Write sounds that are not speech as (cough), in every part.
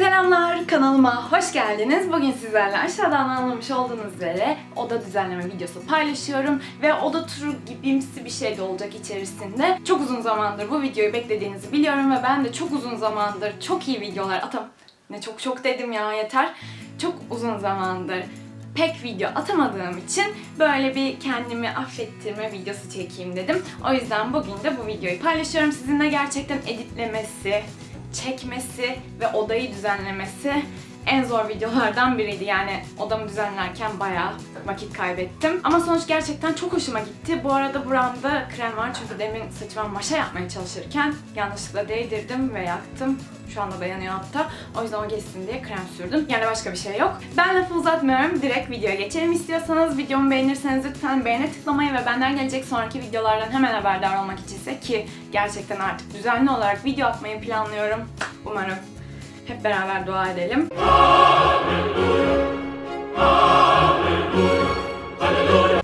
Selamlar kanalıma hoş geldiniz. Bugün sizlerle aşağıdan anlamış olduğunuz üzere oda düzenleme videosu paylaşıyorum ve oda turu gibimsi bir şey de olacak içerisinde. Çok uzun zamandır bu videoyu beklediğinizi biliyorum ve ben de çok uzun zamandır çok iyi videolar atam. Ne çok çok dedim ya yeter. Çok uzun zamandır pek video atamadığım için böyle bir kendimi affettirme videosu çekeyim dedim. O yüzden bugün de bu videoyu paylaşıyorum sizinle. Gerçekten editlemesi, çekmesi ve odayı düzenlemesi en zor videolardan biriydi. Yani odamı düzenlerken bayağı vakit kaybettim. Ama sonuç gerçekten çok hoşuma gitti. Bu arada buramda krem var çünkü demin saçıma maşa yapmaya çalışırken yanlışlıkla değdirdim ve yaktım. Şu anda dayanıyor hatta. O yüzden o geçsin diye krem sürdüm. Yani başka bir şey yok. Ben lafı uzatmıyorum. Direkt videoya geçelim istiyorsanız. Videomu beğenirseniz lütfen beğene tıklamayı ve benden gelecek sonraki videolardan hemen haberdar olmak içinse ki gerçekten artık düzenli olarak video atmayı planlıyorum. Umarım hep beraber dua edelim.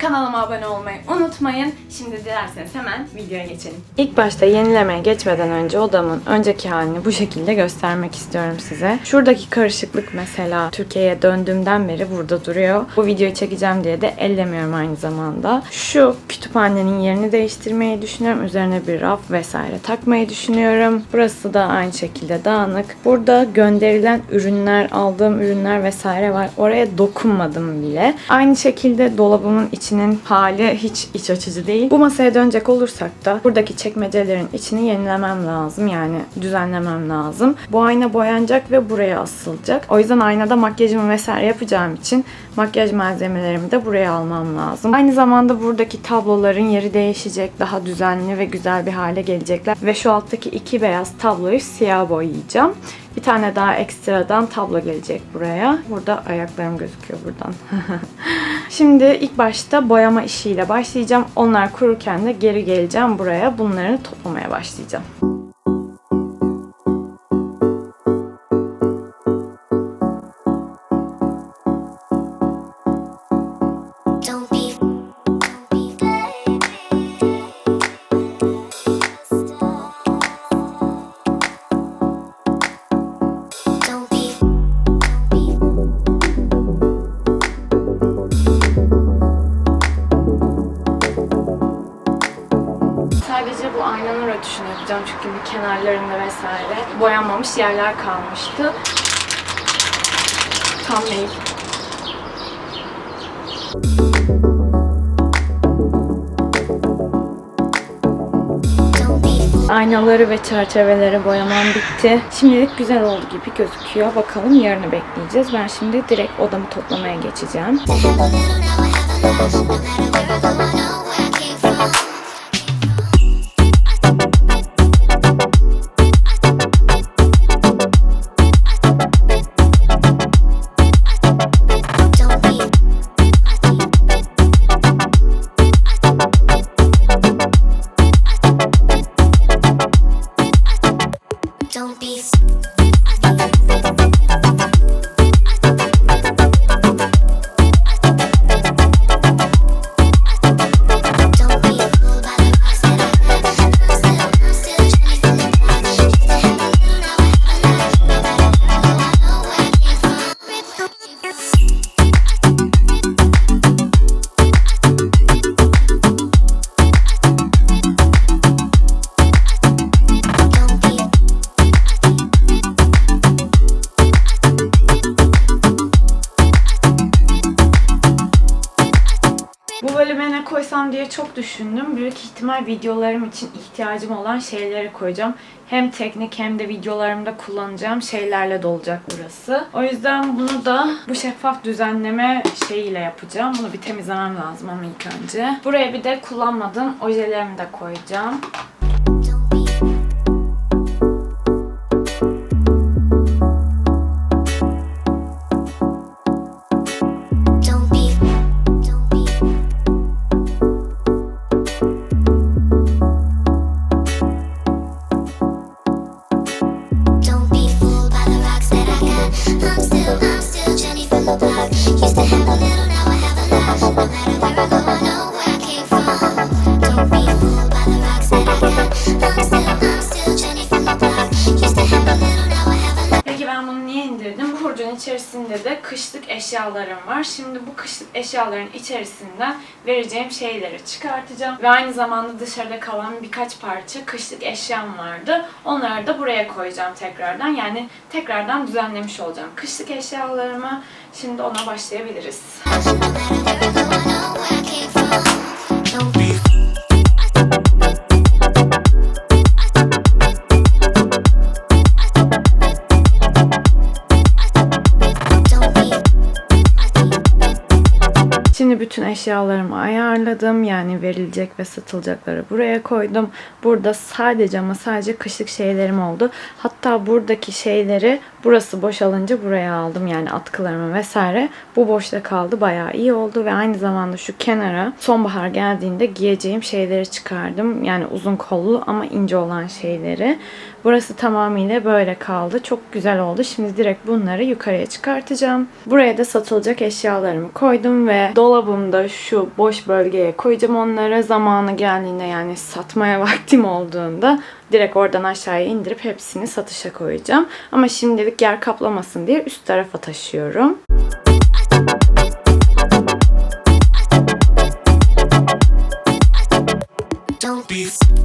Kanalıma abone olmayı unutmayın. Şimdi dilerseniz hemen videoya geçelim. İlk başta yenilemeye geçmeden önce odamın önceki halini bu şekilde göstermek istiyorum size. Şuradaki karışıklık mesela Türkiye'ye döndüğümden beri burada duruyor. Bu videoyu çekeceğim diye de ellemiyorum aynı zamanda. Şu kütüphanenin yerini değiştirmeyi düşünüyorum. Üzerine bir raf vesaire takmayı düşünüyorum. Burası da aynı şekilde dağınık. Burada gönderilen ürünler, aldığım ürünler vesaire var. Oraya dokunmadım bile. Aynı şekilde dolabımın içinin hali hiç iç açıcı değil. Bu masaya dönecek olursak da buradaki çekmecelerin içini yenilemem lazım. Yani düzenlemem lazım. Bu ayna boyanacak ve buraya asılacak. O yüzden aynada makyajımı vesaire yapacağım için makyaj malzemelerimi de buraya almam lazım. Aynı zamanda buradaki tabloların yeri değişecek. Daha düzenli ve güzel bir hale gelecekler. Ve şu alttaki iki beyaz tabloyu siyah boyayacağım. Bir tane daha ekstradan tablo gelecek buraya. Burada ayaklarım gözüküyor buradan. (laughs) Şimdi ilk başta boyama işiyle başlayacağım. Onlar kururken de geri geleceğim buraya. Bunları toplamaya başlayacağım. Rötuşunu yapacağım çünkü bir kenarlarında vesaire boyanmamış yerler kalmıştı. Tam değil. Aynaları ve çerçeveleri boyamam bitti. Şimdilik güzel oldu gibi gözüküyor. Bakalım yarını bekleyeceğiz. Ben şimdi direkt odamı toplamaya geçeceğim. Koysam diye çok düşündüm. Büyük ihtimal videolarım için ihtiyacım olan şeyleri koyacağım. Hem teknik hem de videolarımda kullanacağım şeylerle dolacak burası. O yüzden bunu da bu şeffaf düzenleme şeyiyle yapacağım. Bunu bir temizlemem lazım ama ilk önce. Buraya bir de kullanmadığım ojelerimi de koyacağım. Eşyalarım var. Şimdi bu kışlık eşyaların içerisinden vereceğim şeyleri çıkartacağım. Ve aynı zamanda dışarıda kalan birkaç parça kışlık eşyam vardı. Onları da buraya koyacağım tekrardan. Yani tekrardan düzenlemiş olacağım kışlık eşyalarımı. Şimdi ona başlayabiliriz. Bütün eşyalarımı ayarladım. Yani verilecek ve satılacakları buraya koydum. Burada sadece ama sadece kışlık şeylerim oldu. Hatta buradaki şeyleri burası boşalınca buraya aldım. Yani atkılarımı vesaire. Bu boşta kaldı. Bayağı iyi oldu ve aynı zamanda şu kenara sonbahar geldiğinde giyeceğim şeyleri çıkardım. Yani uzun kollu ama ince olan şeyleri. Burası tamamıyla böyle kaldı. Çok güzel oldu. Şimdi direkt bunları yukarıya çıkartacağım. Buraya da satılacak eşyalarımı koydum ve dolabımda şu boş bölgeye koyacağım onları. Zamanı geldiğinde yani satmaya (laughs) vaktim olduğunda direkt oradan aşağıya indirip hepsini satışa koyacağım. Ama şimdilik yer kaplamasın diye üst tarafa taşıyorum. Don't be.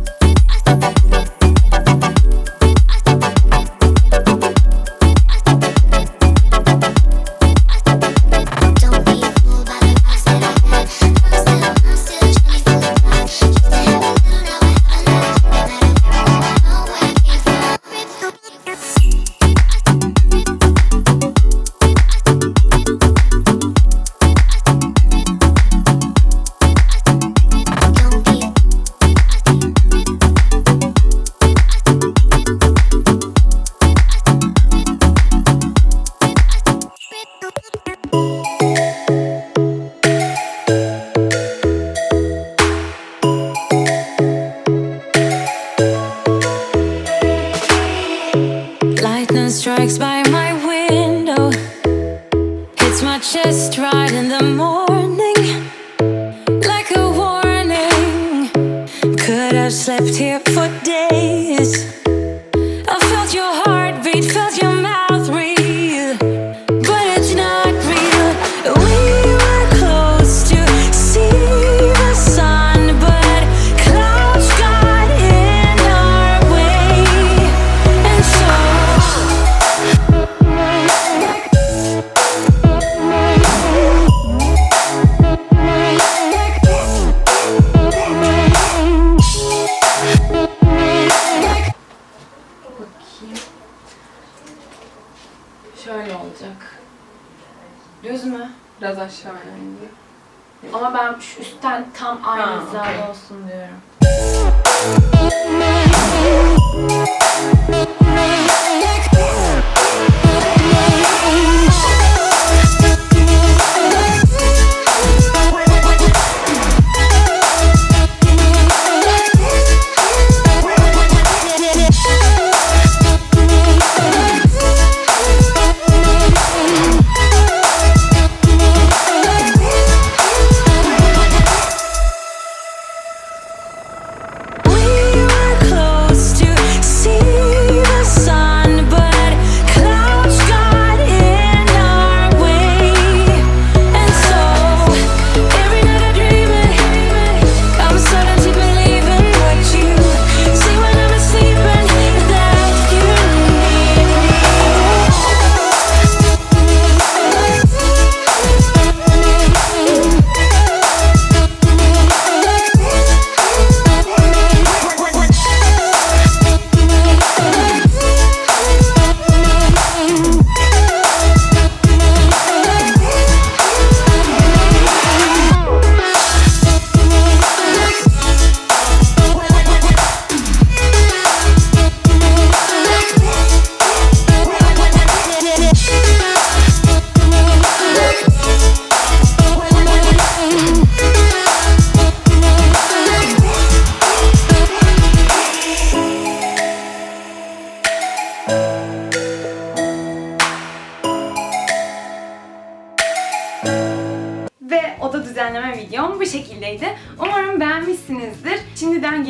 Slept here for Ama ben şu üstten tam aynı Ha, hizada okey. olsun diyorum.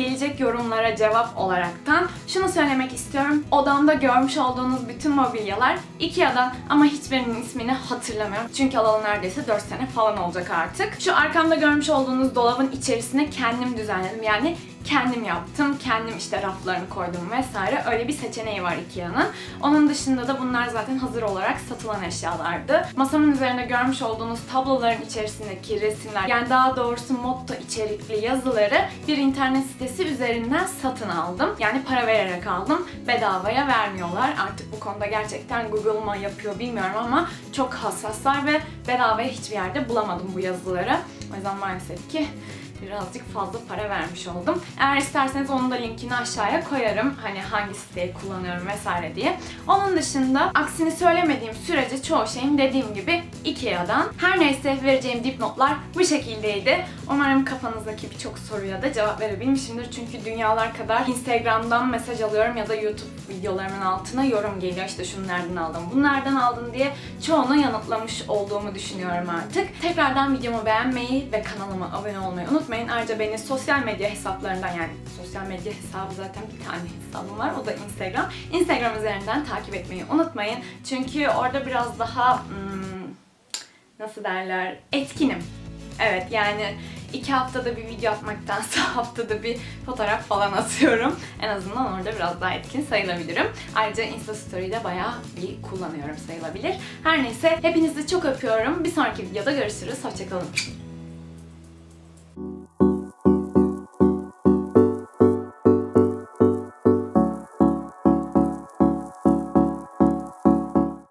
Gelecek yorumlara cevap olaraktan şunu söylemek istiyorum. Odamda görmüş olduğunuz bütün mobilyalar Ikea'dan ama hiçbirinin ismini hatırlamıyorum. Çünkü alalı neredeyse 4 sene falan olacak artık. Şu arkamda görmüş olduğunuz dolabın içerisine kendim düzenledim. Yani kendim yaptım. Kendim işte raflarını koydum vesaire. Öyle bir seçeneği var Ikea'nın. Onun dışında da bunlar zaten hazır olarak satılan eşyalardı. Masamın üzerinde görmüş olduğunuz tabloların içerisindeki resimler, yani daha doğrusu motto içerikli yazıları bir internet sitesi üzerinden satın aldım. Yani para vererek aldım. Bedavaya vermiyorlar. Artık bu konuda gerçekten Google mı yapıyor bilmiyorum ama çok hassaslar ve bedavaya hiçbir yerde bulamadım bu yazıları. O yüzden maalesef ki birazcık fazla para vermiş oldum. Eğer isterseniz onun da linkini aşağıya koyarım. Hani hangi siteyi kullanıyorum vesaire diye. Onun dışında aksini söylemediğim sürece çoğu şeyin dediğim gibi Ikea'dan. Her neyse vereceğim dipnotlar bu şekildeydi. Umarım kafanızdaki birçok soruya da cevap verebilmişimdir. Çünkü dünyalar kadar Instagram'dan mesaj alıyorum ya da YouTube videolarımın altına yorum geliyor. İşte şunu nereden aldın, bunu nereden aldın diye çoğunu yanıtlamış olduğumu düşünüyorum artık. Tekrardan videomu beğenmeyi ve kanalıma abone olmayı unutmayın. Ayrıca beni sosyal medya hesaplarından yani sosyal medya hesabı zaten bir tane hesabım var. O da Instagram. Instagram üzerinden takip etmeyi unutmayın. Çünkü orada biraz daha hmm, nasıl derler etkinim. Evet yani iki haftada bir video atmaktansa (laughs) haftada bir fotoğraf falan atıyorum. En azından orada biraz daha etkin sayılabilirim. Ayrıca Insta Story'de bayağı bir kullanıyorum sayılabilir. Her neyse hepinizi çok öpüyorum. Bir sonraki videoda görüşürüz. Hoşçakalın.